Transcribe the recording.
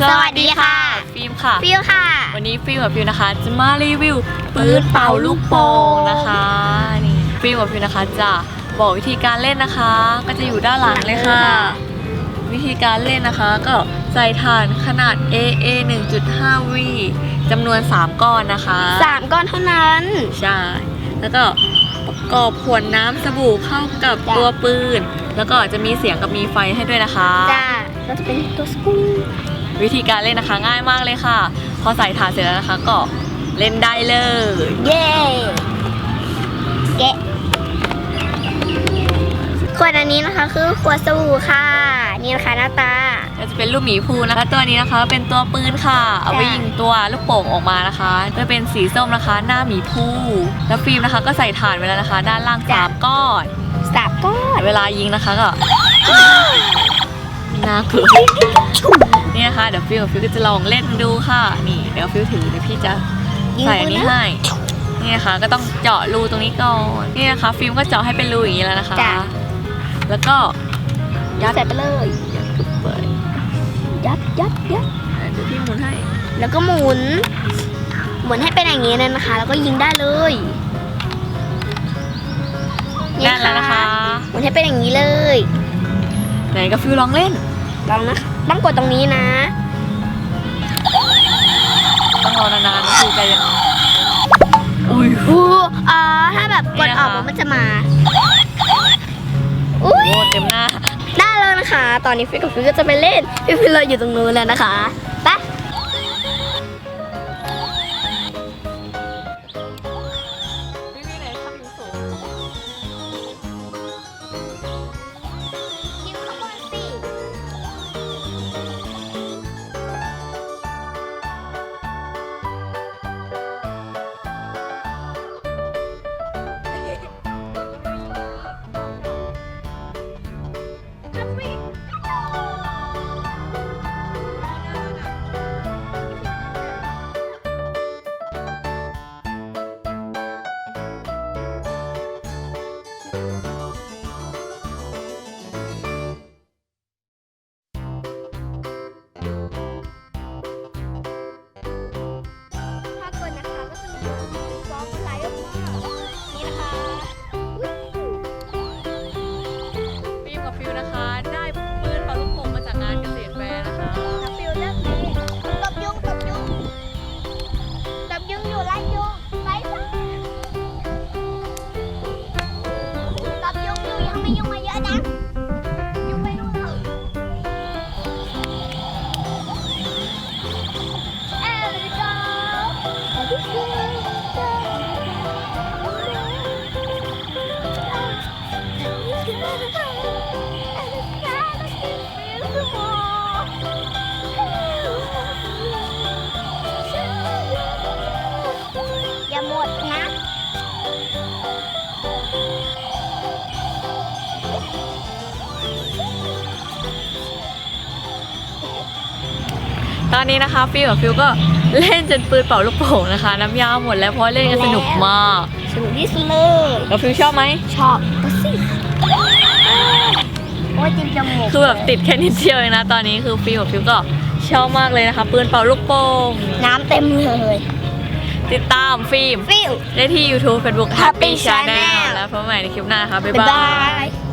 สวัสดีค่ะ ฟิล์มค่ะ ฟิวค่ะ วันนี้ฟิล์มกับฟิวนะคะ จะมารีวิวปืนเป่าลูกโป่งนะคะนี่ฟิล์มกับฟิวนะคะจะบอกวิธีการเล่นนะคะ ก็จะอยู่ด้านหลังเลยค่ะ วิธีการเล่นนะคะ ก็ใส่ถ่านขนาด AA 1.5 V จำนวน 3 ก้อนนะคะสามก้อนเท่านั้น ใช่แล้วก็ประกอบขวดน้ำสบู่เข้ากับจ้ะ ตัวปืน แล้วก็จะมีเสียงกับมีไฟให้ด้วยนะคะ จ้าเราจะเป็นตัวสกู วิธีการเล่นนะคะง่ายมากเลยค่ะ พอใส่ถ่านเสร็จแล้วนะคะก็เล่นได้เลย เย้เกะขวดอันนี้นะคะคือขวดสบู่ค่ะ นี่นะคะหน้าตาก็จะเป็นลูกหมีภูนะคะ ตัวนี้นะคะ เป็นตัวปืนค่ะ เอาไว้ยิงตัวลูกโป่งออกมานะคะจะเป็นสีส้มนะคะ หน้าหมีภูแล้วฟิล์มนะคะ ก็ใส่ถ่านไว้แล้วนะคะ ด้านล่างจ้ะสามก้อนสามก้อนเวลายิงนะคะก็ น่ากลัวนี่นะคะเดี๋ยวฟิลกับฟิลก็จะลองเล่นดูค่ะ นี่เดี๋ยวฟิลถือเดี๋ยวพี่จะใส่อันนี้ให้นี่นะคะก็ต้องเจาะรูตรงนี้ก่อนนี่นะคะฟิล์มก็เจาะให้เป็นรูอย่างนี้แล้วนะคะ จ้ะ แล้วก็ยัดใส่ไปเลย ยัดกึบไปยัดยัดยัดอะเดี๋ยวพี่หมุนให้แล้วก็หมุน หมุนให้เป็นอย่างนี้เลยนะคะ แล้วก็ยิงได้เลยนั่นแล้วนะคะ หมุนให้เป็นอย่างนี้เลย ไหนก็ฟิลลองเล่น ลองนะต้องกดตรงนี้นะ ต้องรอนานๆนะฟิลใจเย็นอุ้ยอู้อ๋อถ้าแบบกดออกนี่นะคะมันจะมาอุ้ยโอ้เต็มหน้าได้แล้วนะคะ ตอนนี้ฟิกกับฟิกก็จะไปเล่นฟิกฟิกเราอยู่ตรงนู้นแล้วนะคะ ถ้ากดนะคะก็จะมี อนนี้นะคะฟิลกับฟิลก็เล่นจนปืนเป่าลูกโป่งนะคะ น้ำยาหมดแล้วเพราะเล่นกันสนุกมากสนุกที่สุดเลยแล้วฟิลชอบไหมชอบก็สิโอ้ยจิ้มจมูกคือแบบติดแค่นิดเดียวเองนะตอนนี้คือฟิลกับฟิลก็ชอบมากเลยนะคะ ปืนเป่าลูกโป่งน้ำเต็มเลย ติดตามฟิล์มฟิวได้ที่ YouTube Facebook Happy Happy Channel Channel แล้วพบกันใหม่ในคลิปหน้านะคะบ๊ายบ๊ายบาบายย